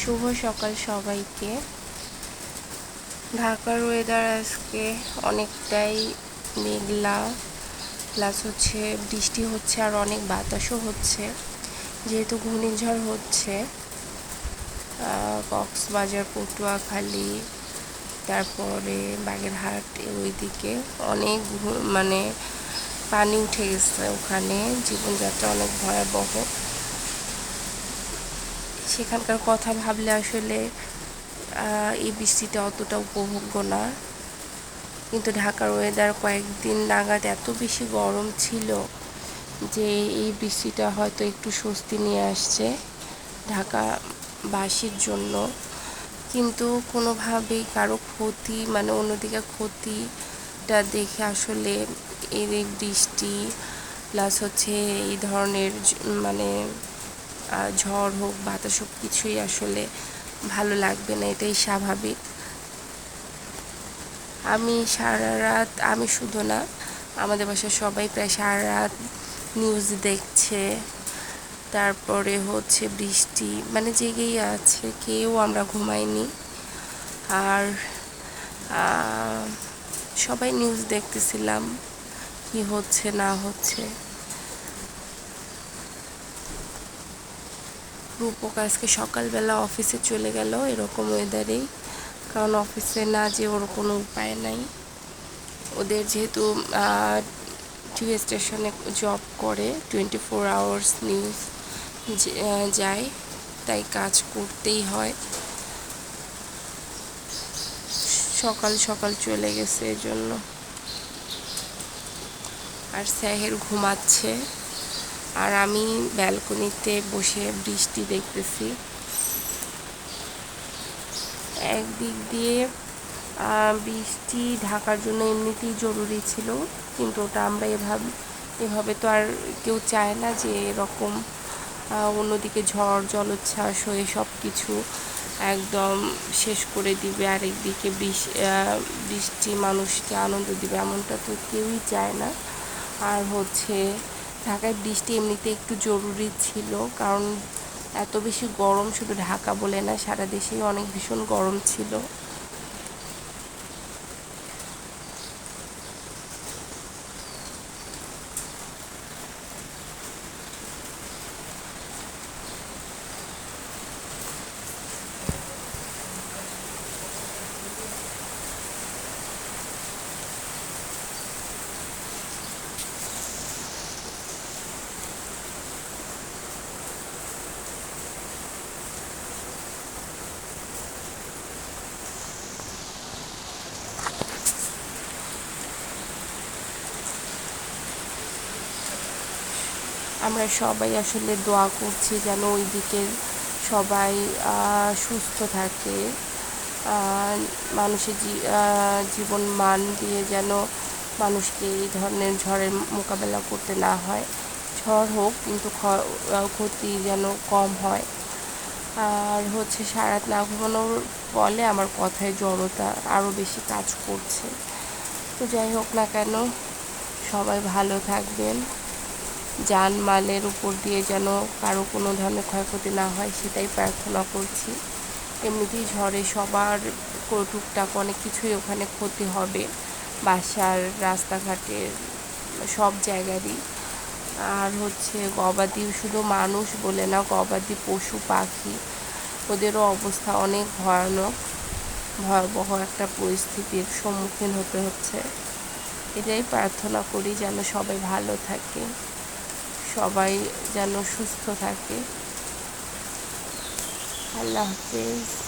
শুভ সকাল সবাইকে। ঢাকার ওয়েদার আজকে অনেকটাই মেঘলা প্লাস হচ্ছে বৃষ্টি হচ্ছে আর অনেক বাতাসও হচ্ছে, যেহেতু ঘূর্ণিঝড় হচ্ছে কক্সবাজার, পটুয়াখালী, তারপরে বাগেরহাট ওইদিকে অনেক মানে পানি উঠে গেছে ওখানে, জীবনযাত্রা অনেক ভয়াবহ। সেখানকার কথা ভাবলে আসলে এই বৃষ্টিটা অতটা উপভোগ্য না। কিন্তু ঢাকার ওয়েদার কয়েকদিন নাগাদ এত বেশি গরম ছিল যে, এই বৃষ্টিটা হয়তো একটু স্বস্তি নিয়ে আসছে ঢাকাবাসীর জন্য। কিন্তু কোনোভাবেই কারও ক্ষতি মানে অন্যদিকে ক্ষতিটা দেখে আসলে এই বৃষ্টি প্লাস হচ্ছে এই ধরনের মানে ঝড় হোক, বাতাস হোক, কিছুই আসলে ভালো লাগবে না, এটাই স্বাভাবিক। আমি সারা রাত আমি শুধু না, আমাদের বাসায় সবাই প্রায় সারা রাত নিউজ দেখছে। তারপরে হচ্ছে বৃষ্টি মানে জেগেই আছে, কেউ আমরা ঘুমাইনি। আর সবাই নিউজ দেখতেছিলাম, কি হচ্ছে, না হচ্ছে। রূপক আজকে সকালবেলা অফিসে চলে গেল এরকম ওয়েদারেই কারণ অফিসে না যে ওর কোনো উপায় নাই। ওদের যেহেতু টিভি স্টেশনে জব করে টোয়েন্টি ফোর আওয়ার্স নিউজ যায়, তাই কাজ করতেই হয়। সকাল সকাল চলে গেছে এজন্য। আর স্যাহের ঘুমাচ্ছে। আর আমি ব্যালকনিতে বসে বৃষ্টি দেখতেছি। একদিক দিয়ে বৃষ্টি ঢাকার জন্য এমনিতেই জরুরি ছিল, কিন্তু ওটা আমরা এভাবে এভাবে তো আর কেউ চায় না যে এরকম অন্যদিকে ঝড়, জলোচ্ছ্বাস হয়ে সব কিছু একদম শেষ করে দিবে, আরেকদিকে বৃষ্টি মানুষকে আনন্দ দিবে, এমনটা তো কেউই চায় না। আর হচ্ছে ঢাকায় বৃষ্টি এমনিতে একটু জরুরি ছিল, কারণ এত বেশি গরম শুধু ঢাকা বলে না, সারা দেশেই অনেক ভীষণ গরম ছিল। আমরা সবাই আসলে দোয়া করছি যেন ওই দিকের সবাই সুস্থ থাকে। মানুষের জীবন মান দিয়ে যেন মানুষকে এই ধরনের ঝড়ের মোকাবেলা করতে না হয়। ঝড় হোক, কিন্তু ক্ষতি যেন কম হয়। আর হচ্ছে সারাত না ঘুমানোর ফলে আমার কথায় জড়তা আরও বেশি কাজ করছে। তো যাই হোক না কেন, সবাই ভালো থাকবেন। মালের উপর দিয়ে যেন কারও কোনো ধরনের ক্ষয়ক্ষতি না হয়, সেটাই প্রার্থনা করছি। এমনিতেই ঝড়ে সবার টুকটাক অনেক কিছুই ওখানে ক্ষতি হবে। বাসার রাস্তাঘাটের সব জায়গারই। আর হচ্ছে গবাদি শুধু মানুষ বলে না, গবাদি পশু, পাখি, ওদেরও অবস্থা অনেক ভয়ানক। ভয়াবহ একটা পরিস্থিতির সম্মুখীন হতে হচ্ছে। এটাই প্রার্থনা করি যেন সবাই ভালো থাকে। সবাই যেন সুস্থ থাকে। আল্লাহ হাফেজ।